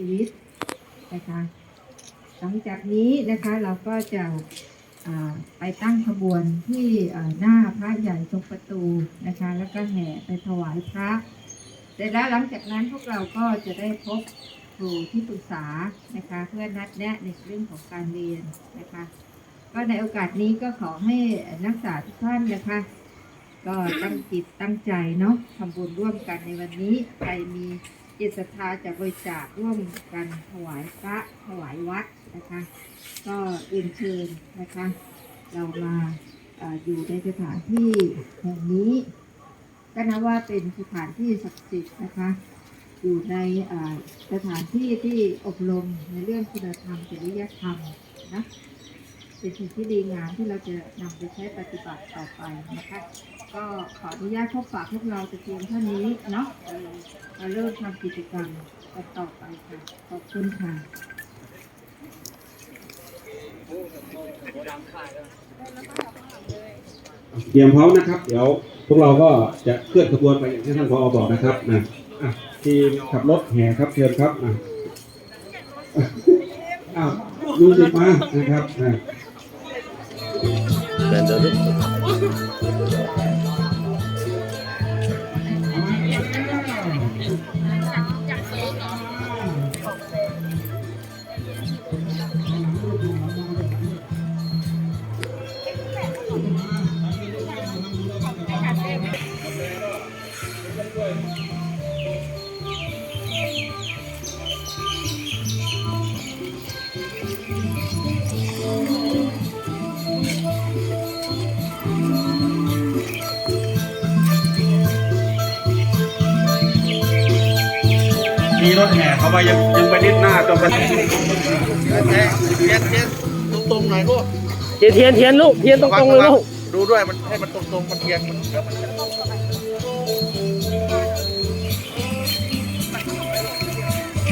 ชีวิตนะคะหลังจากนี้นะคะเราก็จะไปตั้งขบวนที่หน้าพระใหญ่ตรงประตูนะคะ แล้วก็แห่ไปถวายพระเสร็จแล้วหลังจากนั้นพวกเราก็จะได้พบครูที่ปรึกษานะคะเพื่อนัดแนะในเรื่องของการเรียนนะคะ ก็ในโอกาสนี้ก็ขอให้นักศึกษาทุกท่านนะคะ ก็ตั้งจิตตั้งใจเนาะทำบุญร่วมกันในวันนี้ใครมี จิตศรัทธาจะบริจาคร่วมกันถวายพระถวายวัดนะคะ ก็เรียนเชิญนะคะ เรามาออยู่ในสถานที่แห่งนี้ ก็นับว่าเป็นสถานที่ศักดิ์สิทธิ์นะคะ อยู่ในสถานที่ที่อบรมในเรื่องคุณธรรมจริยธรรมนะเป็นสิ่งที่ดีงามที่เราจะนำไปใช้ปฏิบัติต่อไปนะคะ ก็ขออนุญาตพบปะพวกเราจะเพียงเท่านี้เนาะเออมาเริ่มทำกิจกรรมกันต่อไปค่ะ ขอบคุณค่ะเตรียมพร้อมนะครับ เดี๋ยวพวกเราก็จะเคลื่อนขบวนไปอย่างที่ท่านพอบอกนะครับนะทีมขับรถแห่ครับเชิญครับอ้าวดูสิมานะครับ อะเมีรถแห่เขามายังยังไปนิดหน้าจนกระทั่งเทียนเทียนตรงๆหน่อยลูกเทียนเทียนเทียนลูกเทียนตรงๆเลยลูกดูด้วยมันให้มันตรงๆมันเทียนมันเดี๋ยวมัน